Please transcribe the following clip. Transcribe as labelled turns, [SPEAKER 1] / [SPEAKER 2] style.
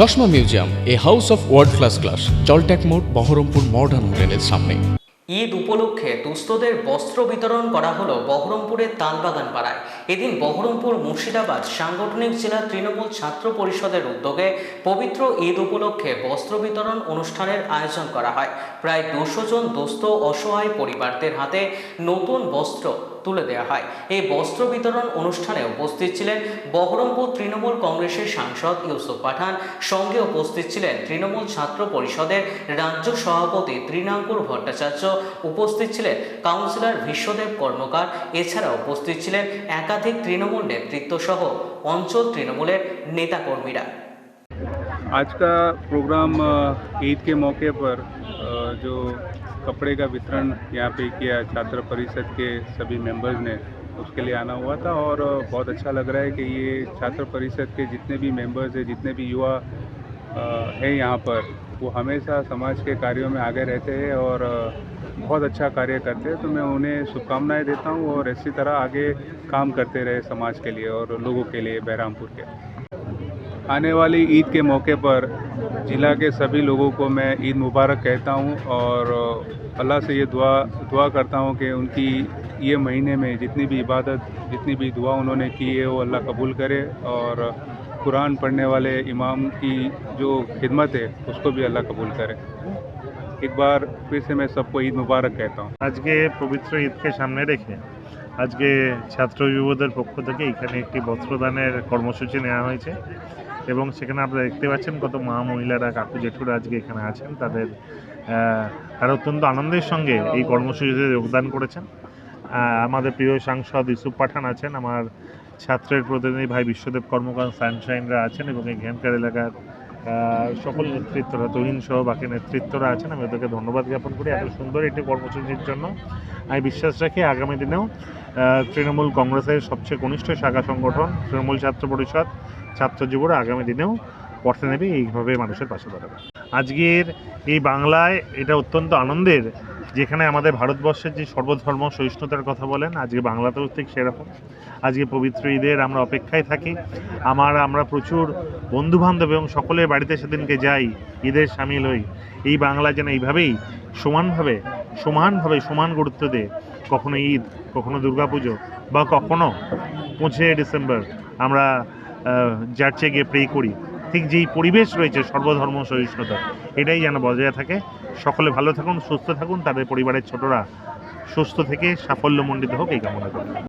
[SPEAKER 1] চশমা museum, a house of world class class জলট্যাক মোড়, Baharampur modern হোটেলের সামনে।
[SPEAKER 2] ঈদ উপলক্ষে দুস্থদের বস্ত্র বিতরণ করা হলো বহরমপুরের তালবাগান পাড়ায় এদিন বহরমপুর মুর্শিদাবাদ সাংগঠনিক জেলা তৃণমূল ছাত্র পরিষদের উদ্যোগে পবিত্র ঈদ উপলক্ষে বস্ত্র বিতরণ অনুষ্ঠানের আয়োজন করা হয়। প্রায় দুশো জন দুস্থ অসহায় পরিবারদের হাতে নতুন বস্ত্র তুলে দেওয়া হয় এই বস্ত্র বিতরণ অনুষ্ঠানে উপস্থিত ছিলেন বহরমপুর তৃণমূল কংগ্রেসের সাংসদ ইউসুফ পাঠান সঙ্গে উপস্থিত ছিলেন তৃণমূল ছাত্র পরিষদের রাজ্য সভাপতি তৃণাঙ্কুর ভট্টাচার্য উপস্থিত ছিলেন কাউন্সিলর বিশ্বদেব কর্মকার এছাড়া উপস্থিত ছিলেন একাধিক তৃণমূল নেতৃত্ব সহ অঞ্চল তৃণমূলের নেতাকর্মীরা
[SPEAKER 3] आज का प्रोग्राम अ, ईद के मौके पर अ, जो कपड़े का वितरण यहाँ पे किया, छात्र परिषद के सभी मेंबर्स ने उसके लिए आना हुआ था और बहुत अच्छा लग रहा है कि ये छात्र परिषद के जितने भी मेंबर्स हैं, जितने भी युवा हैं यहाँ पर, वो हमेशा समाज के कार्यों में आगे रहते हैं और बहुत अच्छा कार्य करते हैं। तो मैं उन्हें शुभकामनाएँ देता हूँ और इसी तरह आगे काम करते रहे समाज के लिए और लोगों के लिए बहरामपुर के। आने वाली ईद के मौके पर जिला के सभी लोगों को मैं ईद मुबारक कहता हूं और अल्लाह से ये दुआ दुआ करता हूं कि उनकी ये महीने में जितनी भी इबादत जितनी भी दुआ उन्होंने की है वो अल्लाह कबूल करे और कुरान पढ़ने वाले इमाम की जो खिदमत है उसको भी अल्लाह कबूल करे एक बार फिर से मैं सबको ईद मुबारक कहता हूँ
[SPEAKER 4] আজকে পবিত্র ঈদকে সামনে রেখে আজকে ছাত্র যুবদের পক্ষ থেকে এখানে একটি বস্ত্রদানের কর্মসূচি নেওয়া হয়েছে এবং সেখানে আপনারা দেখতে পাচ্ছেন কত মা মহিলারা, কাকু জেঠুরা আজকে এখানে আছেন। তাদের তারা অত্যন্ত আনন্দের সঙ্গে এই কর্মসূচিতে যোগদান করেছেন। আমাদের প্রিয় সাংসদ ইউসুফ পাঠান আছেন, আমার ছাত্রের প্রতিনিধি ভাই বিশ্বদেব কর্মকার সানশাইনরা আছেন এবং এই এখানকার এলাকার সকল নেতৃত্বরা তহিন সহ বাকি নেতৃত্বরা আছেন। আমি ওদেরকে ধন্যবাদ জ্ঞাপন করি এত সুন্দর একটি কর্মসূচির জন্য। আমি বিশ্বাস রাখি আগামী দিনেও তৃণমূল কংগ্রেসের সবচেয়ে কনিষ্ঠ শাখা সংগঠন, তৃণমূল ছাত্র পরিষদ ছাত্র যুবরা আগামী দিনেও পড়তে নেবে, এইভাবে মানুষের পাশে দাঁড়াবে। আজকের এই বাংলায় এটা অত্যন্ত আনন্দের, যেখানে আমাদের ভারতবর্ষের যে সর্বধর্ম সহিষ্ণুতার কথা বলেন, আজকে বাংলাতেও ঠিক সেরকম। আজকে পবিত্র ঈদের আমরা অপেক্ষায় থাকি। আমার, আমরা প্রচুর বন্ধুবান্ধব এবং সকলের বাড়িতে সেদিনকে যাই, ঈদের সামিল হই। এই বাংলা যেন এইভাবেই সমানভাবে সমানভাবে সমান গুরুত্ব দেয়। কখনো ঈদ, কখনো দুর্গাপুজো বা কখনো পঁচিশে ডিসেম্বর আমরা চার্চে গিয়ে প্রে করি। ঠিক যেই পরিবেশ রয়েছে সর্বধর্ম সহিষ্ণুতা, এটাই যেন বজায় থাকে। সকলে ভালো থাকুন, সুস্থ থাকুন, তাদের পরিবারের ছোটরা সুস্থ থেকে সাফল্যমণ্ডিত হোক, এই কামনা করি।